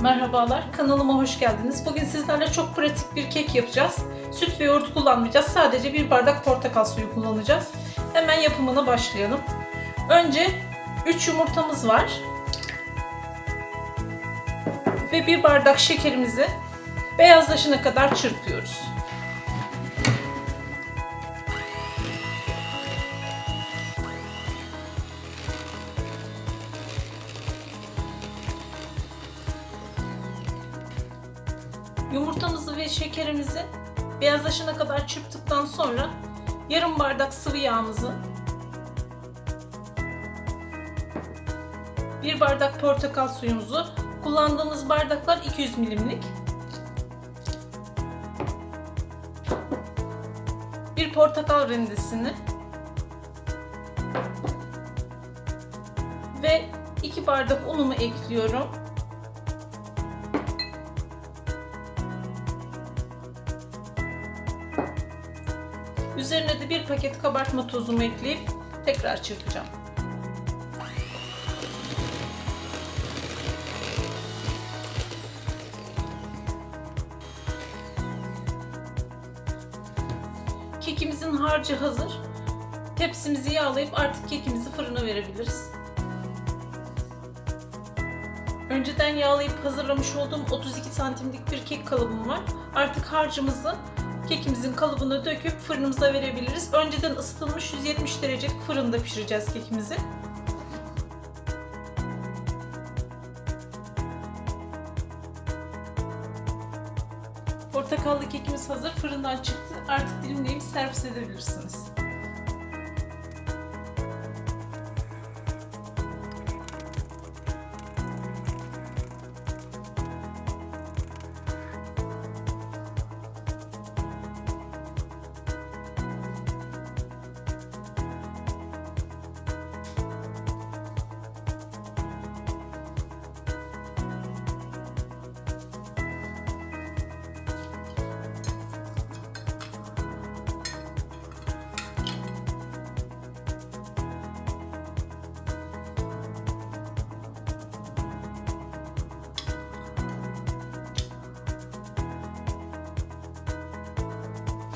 Merhabalar, kanalıma hoş geldiniz. Bugün sizlerle çok pratik bir kek yapacağız. Süt ve yoğurt kullanmayacağız. Sadece bir bardak portakal suyu kullanacağız. Hemen yapımına başlayalım. Önce 3 yumurtamız var. Ve bir bardak şekerimizi beyazlaşana kadar çırpıyoruz. Yumurtamızı ve şekerimizi beyazlaşana kadar çırptıktan sonra yarım bardak sıvı yağımızı bir bardak portakal suyumuzu kullandığımız bardaklar 200 milimlik bir portakal rendesini ve 2 bardak unumu ekliyorum. Üzerine de bir paket kabartma tozumu ekleyip tekrar çırpacağım. Kekimizin harcı hazır. Tepsimizi yağlayıp artık kekimizi fırına verebiliriz. Önceden yağlayıp hazırlamış olduğum 32 santimlik bir kek kalıbım var. Artık harcımızı kekimizin kalıbına döküp fırınımıza verebiliriz. Önceden ısıtılmış 170 derecelik fırında pişireceğiz kekimizi. Portakallı kekimiz hazır. Fırından çıktı. Artık dilimleyip servis edebilirsiniz.